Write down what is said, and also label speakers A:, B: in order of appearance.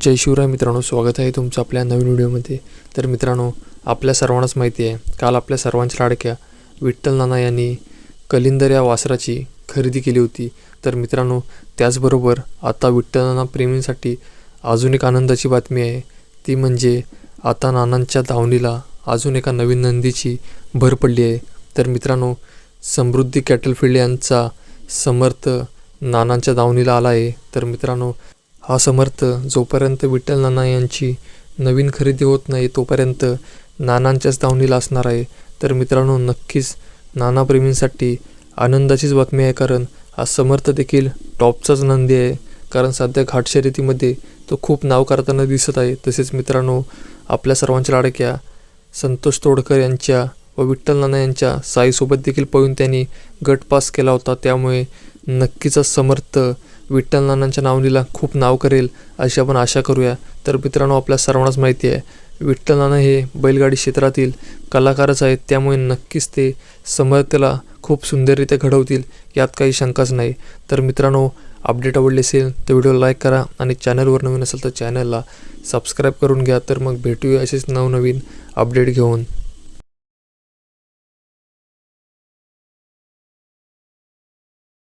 A: जय शिवराय मित्रांनो स्वागत आहे तुमचं आपल्या नवीन व्हिडिओमध्ये. तर मित्रांनो आपल्या सर्वांनाच माहिती आहे काल आपल्या सर्वांच्या लाडक्या विठ्ठल नाना यांनी कलिंदर या वासराची खरेदी केली होती. तर मित्रांनो त्याचबरोबर आता विठ्ठल नाना प्रेमींसाठी अजून एक आनंदाची बातमी आहे. ती म्हणजे आता नानांच्या धावणीला अजून एका नवीन नंदीची भर पडली आहे. तर मित्रांनो समृद्धी कॅटलफिल्ड यांचा समर्थ नानांच्या दावणीला आला आहे. तर मित्रांनो हा समर्थ जोपर्यंत विठ्ठल नाना यांची नवीन खरेदी होत नाही तोपर्यंत नानांच्याच दावणीला असणार आहे. तर मित्रांनो नक्कीच नानाप्रेमींसाठी आनंदाचीच बातमी आहे कारण हा समर्थ देखील टॉपचाच नंदी आहे. कारण सध्या घाट शर्यतीमध्ये तो खूप नाव करताना दिसत आहे. तसेच मित्रांनो आपल्या सर्वांच्या लाडक्या संतोष तोडकर यांच्या व विठ्ठल नाना यांच्या साईसोबत देखील पळून त्यांनी गट पास केला होता. त्यामुळे नक्कीच समर्थ. विठ्ठल नानांच्या नावनीला खूप नाव करेल अशी आपण आशा करूया. तर मित्रांनो आपल्या सर्वांनाच माहिती आहे विठ्ठल नाना हे बैलगाडी क्षेत्रातील कलाकारच आहेत त्यामुळे नक्कीच ते समर्थला खूप सुंदररित्या घडवतील यात काही शंकाच नाही. तर मित्रांनो अपडेट आवडले असेल तर व्हिडिओ लाईक करा आणि चॅनलवर नवीन असेल तर चॅनलला सबस्क्राईब करून घ्या. तर मग भेटूया असेच नवनवीन अपडेट घेऊन.